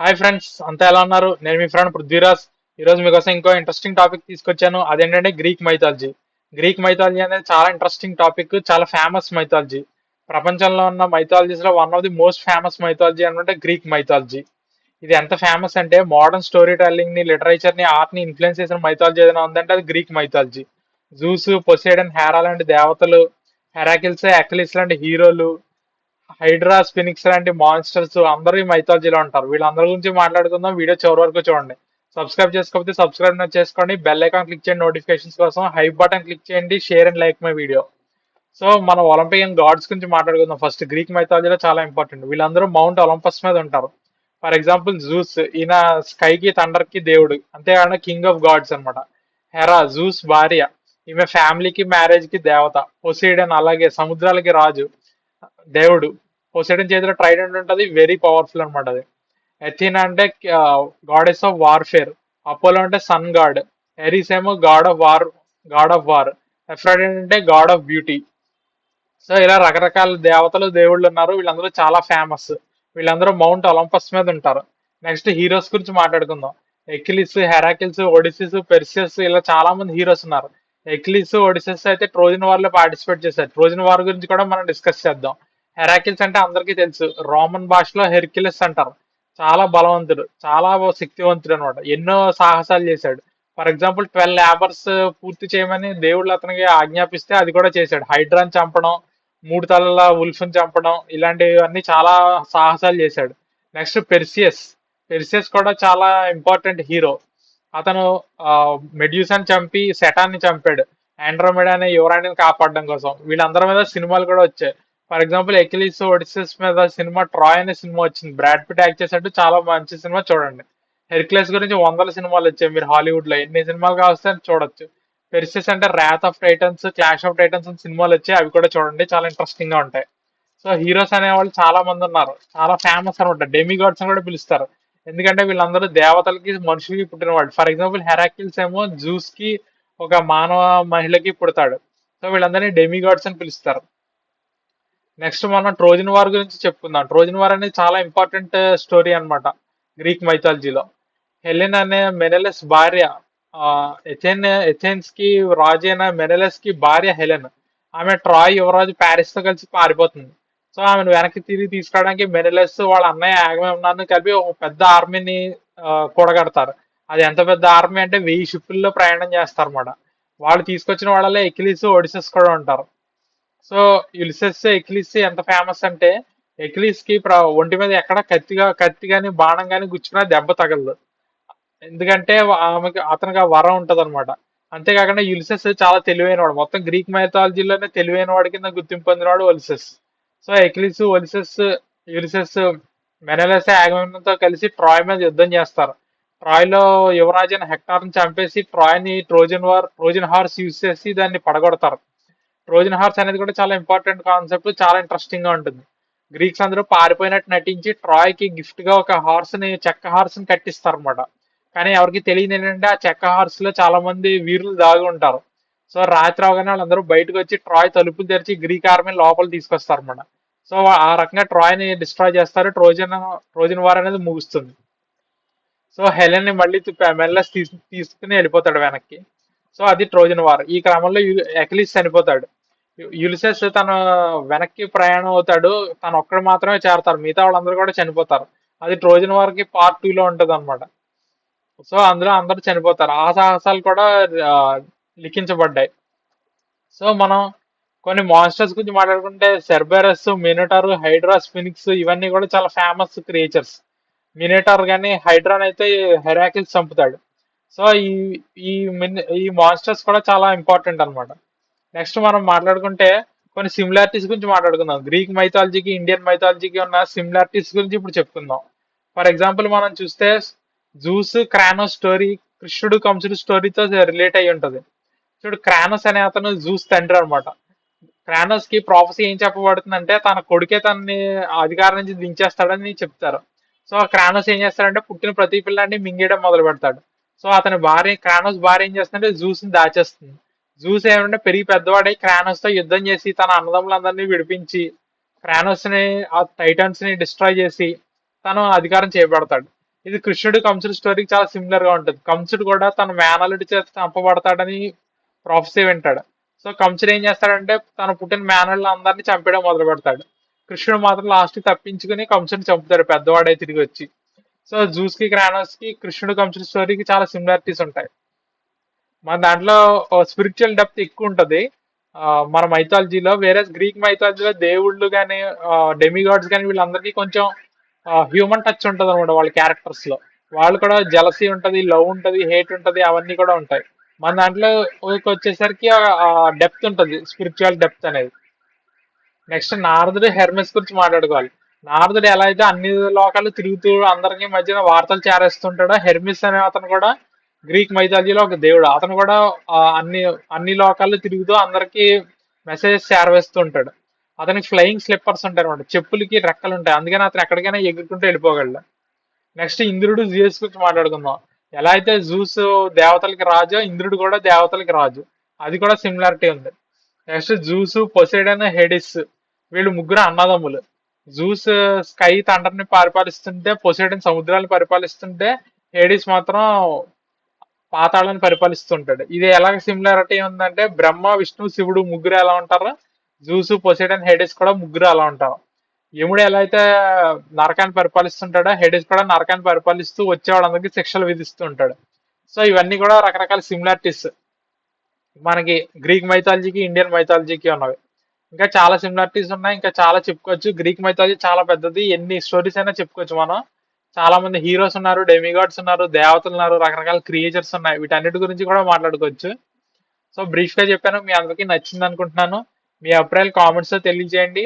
Hi friends అంతా ఎలా ఉన్నారు? నేను మీ ఫ్రెండ్ పృథ్వీరాజ్. ఈరోజు మీకోసం ఇంకో ఇంట్రెస్టింగ్ టాపిక్ తీసుకొచ్చాను. అదేంటంటే గ్రీక్ మైథాలజీ గ్రీక్ మైథాలజీ అనేది చాలా ఇంట్రెస్టింగ్ టాపిక్ చాలా ఫేమస్ మైథాలజీ ప్రపంచంలో ఉన్న మైథాలజీస్లో one of the most famous mythology అంటే గ్రీక్ మైథాలజీ ఇది ఎంత ఫేమస్ అంటే మోడర్న్ స్టోరీ టెల్లింగ్ని లిటరేచర్ని ఆర్ట్ని ఇన్ఫ్లుయెన్స్ చేసిన మైథాలజీ ఏదైనా ఉందంటే అది Greek mythology Zeus Poseidon Hera లాంటి దేవతలు హెరాకిల్స్ అక్లిస్ లాంటి హీరోలు హైడ్రా స్పినిక్స్ లాంటి మాన్స్టర్స్ అందరూ ఈ మైథాలజీలో ఉంటారు. వీళ్ళందరి గురించి మాట్లాడుకుందాం. వీడియో చివరి వరకు చూడండి. సబ్స్క్రైబ్ చేసుకోకపోతే సబ్స్క్రైబ్ చేసుకోండి. బెల్ ఐకాన్ క్లిక్ చేయండి నోటిఫికేషన్స్ కోసం. హై బటన్ క్లిక్ చేయండి. Share and like my video so మనం ఒలింపియన్ గాడ్స్ గురించి మాట్లాడుకుందాం. ఫస్ట్ గ్రీక్ మైథాలజీలో చాలా ఇంపార్టెంట్ వీళ్ళందరూ మౌంట్ ఒలింపస్ మీద ఉంటారు. ఫర్ ఎగ్జాంపుల్ జూస్ ఈయన స్కైకి థండర్కి దేవుడు అంతేకాకుండా కింగ్ ఆఫ్ గాడ్స్ అనమాట హెరా జూస్ భార్య. ఈమె ఫ్యామిలీకి మ్యారేజ్కి దేవత. పొసైడన్ అలాగే సముద్రాలకి రాజు. దేవుడు పొసైడన్ చేతిలో ట్రైడెంట్ ఉంటుంది వెరీ పవర్ఫుల్ అనమాట అది. ఎథిన్ అంటే గాడెస్ ఆఫ్ వార్ఫేర్ అపోలో అంటే సన్ గాడ్ ఎరీస్ ఏమో god of war god of war Aphrodite అంటే గాడ్ ఆఫ్ బ్యూటీ సో ఇలా రకరకాల దేవతలు దేవుళ్ళు ఉన్నారు. వీళ్ళందరూ చాలా ఫేమస్ వీళ్ళందరూ మౌంట్ ఒలంపస్ మీద ఉంటారు. నెక్స్ట్ హీరోస్ గురించి మాట్లాడుకుందాం. ఎక్లిస్ హెరాకిల్స్ ఒడిసిస్ పెర్సియస్ ఇలా చాలా మంది హీరోస్ ఉన్నారు. ఎక్లిస్ ఒడిసిస్ అయితే ట్రోజన్ వార్లో పార్టిసిపేట్ చేశారు. ట్రోజన్ వార్ గురించి కూడా మనం డిస్కస్ చేద్దాం. హెరాకిల్స్ అంటే అందరికీ తెలుసు. రోమన్ భాషలో హెర్కిలిస్ అంటారు. చాలా బలవంతుడు చాలా శక్తివంతుడు అనమాట ఎన్నో సాహసాలు చేశాడు. ఫర్ ఎగ్జాంపుల్ ట్వెల్వ్ లేబర్స్ పూర్తి చేయమని దేవుళ్ళు అతనికి ఆజ్ఞాపిస్తే అది కూడా చేశాడు. హైడ్రాన్ చంపడం మూడు తలల ఉల్ఫ్ని చంపడం ఇలాంటివన్నీ చాలా సాహసాలు చేశాడు. Next Perseus. పెర్సియస్ కూడా చాలా ఇంపార్టెంట్ హీరో అతను మెడ్యూసన్ చంపి సెటాన్ని చంపాడు. ఆండ్రోమెడ్ అనే యువరాణిని కాపాడడం కోసం. వీళ్ళందరి మీద సినిమాలు కూడా వచ్చాయి. ఫర్ ఎగ్జాంపుల్ ఎకిలీస్ ఒడిసెస్ మీద సినిమా ట్రాయ్ అనే సినిమా వచ్చింది. బ్రాడ్ పిట్ యాక్ట్ చేసినట్టు చాలా మంచి సినిమా చూడండి. హెర్క్లెస్ గురించి వందల సినిమాలు వచ్చాయి. మీరు హాలీవుడ్లో ఎన్ని సినిమాలు కావస్తే చూడొచ్చు. పెరిసెస్ అంటే wrath of Titans clash of Titans అని సినిమాలు వచ్చాయి. అవి కూడా చూడండి. చాలా ఇంట్రెస్టింగ్గా ఉంటాయి. సో హీరోస్ అనేవాళ్ళు చాలా మంది ఉన్నారు. చాలా ఫేమస్ అనమాట. డెమి గాడ్స్ అని కూడా పిలుస్తారు. ఎందుకంటే వీళ్ళందరూ దేవతలకి మనుషులకి పుట్టిన వాళ్ళు ఫర్ ఎగ్జాంపుల్ హెరాకిల్స్ ఏమో జూస్కి ఒక మానవ మహిళకి పుడతాడు. సో వీళ్ళందరినీ డెమి గాడ్స్ అని పిలుస్తారు. నెక్స్ట్ మనం ట్రోజన్ వార్ గురించి చెప్పుకుందాం. ట్రోజన్ వార్ అనేది చాలా ఇంపార్టెంట్ స్టోరీ అనమాట గ్రీక్ మైథాలజీలో. హెలెన్ అనే మెనెలెస్ భార్య ఎథెన్ ఎథెన్స్కి రాజు అయిన మెనెలెస్కి భార్య హెలెన్. ఆమె ట్రాయ్ యువరాజు ప్యారిస్తో కలిసి పారిపోతుంది. సో ఆమెను వెనక్కి తిరిగి తీసుకురావడానికి మెనెలెస్ వాళ్ళ అన్నయ్య ఆగమేమన్నాను కలిపి ఒక పెద్ద ఆర్మీని కూడగడతారు. అది ఎంత పెద్ద ఆర్మీ అంటే వెయ్యి షిప్పుల్లో ప్రయాణం చేస్తారన్నమాట. వాళ్ళు తీసుకొచ్చిన వాళ్ళలో ఎకిలిస్ ఒడిసెస్ కూడా ఉంటారు. సో యులిసెస్ ఎక్లిస్ ఎంత ఫేమస్ అంటే ఎక్లిస్కి ప్ర- ఒంటి మీద ఎక్కడ కత్తిగా కత్తి కానీ బాణం కానీ గుచ్చుకున్నా దెబ్బ తగలదు. ఎందుకంటే ఆమెకి అతనికి ఆ వరం ఉంటది అనమాట అంతేకాకుండా యులిసెస్ చాలా తెలివైన వాడు మొత్తం గ్రీక్ మైథాలజీలోనే తెలివైన వాడి కింద గుర్తింపు పొందినవాడు ఒలిసెస్. సో ఎక్లిస్ ఒలిసెస్ యులిసెస్ మెనలెస్ ఆగమనంతో కలిసి ట్రాయ్ మీద యుద్ధం చేస్తారు. ట్రాయ్లో యువరాజు హెక్టార్ని చంపేసి ట్రాయ్ని Trojan war Trojan horse use చేసి దాన్ని పడగొడతారు. ట్రోజన్ హార్స్ అనేది కూడా చాలా ఇంపార్టెంట్ కాన్సెప్ట్ చాలా ఇంట్రెస్టింగ్గా ఉంటుంది. గ్రీక్స్ అందరూ పారిపోయినట్టు నటించి ట్రాయ్కి గిఫ్ట్గా ఒక హార్స్ని చెక్క హార్స్ని కట్టిస్తారు అనమాట కానీ ఎవరికి తెలియదు ఏంటంటే ఆ చెక్క హార్స్లో చాలా మంది వీరులు దాగి ఉంటారు. సో రాత్రి అవగానే వాళ్ళందరూ బయటకు వచ్చి ట్రాయ్ తలుపులు తెరిచి గ్రీక్ ఆర్మీ లోపల తీసుకొస్తారు అనమాట సో ఆ రకంగా ట్రాయ్ని డిస్ట్రాయ్ చేస్తారు. ట్రోజన్ ట్రోజన్ వార్ అనేది ముగుస్తుంది. సో హెలెన్ని మళ్ళీ మెల్లస్ తీసుకుని వెళ్ళిపోతాడు వెనక్కి. సో అది ట్రోజన్ వార్ ఈ క్రమంలో ఎక్లిస్ చనిపోతాడు. యులిసెస్ తన వెనక్కి ప్రయాణం అవుతాడు. తను ఒక్కడు మాత్రమే చేరతారు. మిగతా వాళ్ళందరూ కూడా చనిపోతారు. అది ట్రోజన్ వారికి పార్ట్ టూలో ఉంటుంది అనమాట సో అందులో అందరూ చనిపోతారు. ఆ సాహసాలు కూడా లిఖించబడ్డాయి. సో మనం కొన్ని మాన్స్టర్స్ గురించి మాట్లాడుకుంటే సెర్బెరస్ మినటార్ హైడ్రా స్పినిక్స్ ఇవన్నీ కూడా చాలా ఫేమస్ క్రియేచర్స్ మినేటార్ కానీ హైడ్రాన్ అయితే హెరాకిల్స్ చంపుతాడు. సో ఈ ఈ మిన్- ఈ మాన్స్టర్స్ కూడా చాలా ఇంపార్టెంట్ అన్నమాట. నెక్స్ట్ మనం మాట్లాడుకుంటే కొన్ని సిమిలారిటీస్ గురించి మాట్లాడుకుందాం. గ్రీక్ మైథాలజీకి ఇండియన్ మైథాలజీకి ఉన్న సిమిలారిటీస్ గురించి ఇప్పుడు చెప్పుకుందాం. ఫర్ ఎగ్జాంపుల్ మనం చూస్తే జూస్ క్రానోస్ స్టోరీ కృష్ణుడు కంసుడు స్టోరీతో రిలేట్ అయి ఉంటుంది. చూడు క్రానోస్ అనే అతను జూస్ తండ్రి అనమాట క్రానోస్కి ప్రాఫెసీ ఏం చెప్పబడుతుందంటే తన కొడుకే తనని అధికారం నుంచి దించేస్తాడని చెప్తారు. సో క్రానోస్ ఏం చేస్తాడంటే పుట్టిన ప్రతి పిల్లాన్ని మింగేయడం మొదలు పెడతాడు సో అతని భార్య క్రానోస్ భార్య ఏం చేస్తుందంటే జూస్ని దాచేస్తుంది. జూస్ ఏమంటే పెరిగి పెద్దవాడై క్రానోస్తో యుద్ధం చేసి తన అన్నదమ్ములందరినీ విడిపించి క్రానోస్ని ఆ టైటన్స్ని డిస్ట్రాయ్ చేసి తను అధికారం చేపడతాడు. ఇది కృష్ణుడు కంసుడు స్టోరీకి చాలా సిమిలర్గా ఉంటుంది. కంసుడు కూడా తన మేనల్లుడి చేత చంపబడతాడని ప్రాఫెసీ వింటాడు. సో కంసుడు ఏం చేస్తాడంటే తన పుట్టిన మేనల్ని అందరినీ చంపడం మొదలు పెడతాడు కృష్ణుడు మాత్రం లాస్ట్ తప్పించుకుని కంసుని చంపుతాడు పెద్దవాడే తిరిగి వచ్చి. సో జూస్కి క్రానోస్కి కృష్ణుడు కంసుడు స్టోరీకి చాలా సిమిలారిటీస్ ఉంటాయి. మన దాంట్లో స్పిరిచువల్ డెప్త్ ఎక్కువ ఉంటుంది మన మైథాలజీలో వేరే గ్రీక్ మైథాలజీలో దేవుళ్ళు కానీ డెమిగాడ్స్ కానీ వీళ్ళందరికీ కొంచెం హ్యూమన్ టచ్ ఉంటుంది అనమాట వాళ్ళ క్యారెక్టర్స్లో. వాళ్ళు కూడా జలసీ ఉంటుంది లవ్ ఉంటుంది హేట్ ఉంటుంది అవన్నీ కూడా ఉంటాయి. మన దాంట్లో వచ్చేసరికి డెప్త్ ఉంటుంది స్పిరిచువల్ డెప్త్ అనేది. నెక్స్ట్ నారదుడు హెర్మెస్ గురించి మాట్లాడుకోవాలి. నారదుడు ఎలా అయితే అన్ని లోకాలు తిరుగుతూ అందరికీ మధ్యన వార్తలు చేరేస్తుంటాడో హెర్మిస్ అనే అతను కూడా గ్రీక్ మైథాలజీలో ఒక దేవుడు. అతను కూడా అన్ని అన్ని లోకాలు తిరుగుతూ అందరికి మెసేజెస్ చేరవేస్తూ ఉంటాడు అతనికి ఫ్లయింగ్ స్లిప్పర్స్ ఉంటాయి అనమాట చెప్పులకి రెక్కలు ఉంటాయి. అందుకని అతను ఎక్కడికైనా ఎగురుకుంటూ వెళ్ళిపోగలడు. నెక్స్ట్ ఇంద్రుడు జూస్ గురించి మాట్లాడుకుందాం. ఎలా అయితే జూస్ దేవతలకి రాజు ఇంద్రుడు కూడా దేవతలకి రాజు. అది కూడా సిమిలారిటీ ఉంది. నెక్స్ట్ జూస్ పొసైడన్ హెడిస్ వీళ్ళు ముగ్గురు అన్నదమ్ములు. జూస్ స్కై తండ్రిని పరిపాలిస్తుంటే పొసైడన్ సముద్రాన్ని పరిపాలిస్తుంటే హేడిస్ మాత్రం పాతాళాన్ని పరిపాలిస్తుంటాడు. ఇది ఎలాగ సిమిలారిటీ ఉందంటే బ్రహ్మ విష్ణు శివుడు ముగ్గురు ఎలా ఉంటారు? జూసు పొసైడన్ హెడేస్ కూడా ముగ్గురు అలా ఉంటారు. యముడు ఎలా అయితే నరకాన్ని పరిపాలిస్తుంటాడో హెడిస్ కూడా నరకాన్ని పరిపాలిస్తూ వచ్చేవాళ్ళందరికీ శిక్షలు విధిస్తూ ఉంటాడు. సో ఇవన్నీ కూడా రకరకాల సిమిలారిటీస్ మనకి గ్రీక్ మైథాలజీకి ఇండియన్ మైథాలజీకి ఉన్నవి. ఇంకా చాలా సిమిలారిటీస్ ఉన్నాయి. ఇంకా చాలా చెప్పుకోవచ్చు. గ్రీక్ మైథాలజీ చాలా పెద్దది. ఎన్ని స్టోరీస్ అయినా చెప్పుకోవచ్చు మనం. చాలా మంది హీరోస్ ఉన్నారు డెమిగాడ్స్ ఉన్నారు దేవతలు ఉన్నారు రకరకాల క్రియేచర్స్ ఉన్నాయి. వీటన్నిటి గురించి కూడా మాట్లాడుకోవచ్చు. సో బ్రీఫ్గా చెప్పాను మీ అందరికీ నచ్చింది అనుకుంటున్నాను. మీ అభిప్రాయాలు కామెంట్స్లో తెలియజేయండి.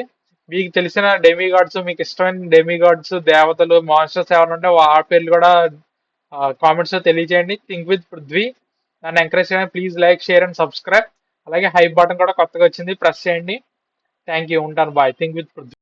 మీకు తెలిసిన డెమిగాడ్స్ మీకు ఇష్టమైన డెమిగాడ్స్ దేవతలు మాన్స్టర్స్ ఎవరు ఉంటే ఆ పేర్లు కూడా కామెంట్స్లో తెలియజేయండి. థింక్ విత్ పృథ్వీ నన్ను ఎంకరేజ్ చేయండి please like share and subscribe అలాగే హైప్ బటన్ కూడా కొత్తగా వచ్చింది ప్రెస్ చేయండి. థ్యాంక్ యూ ఉంటాను. Bye think with Prithvi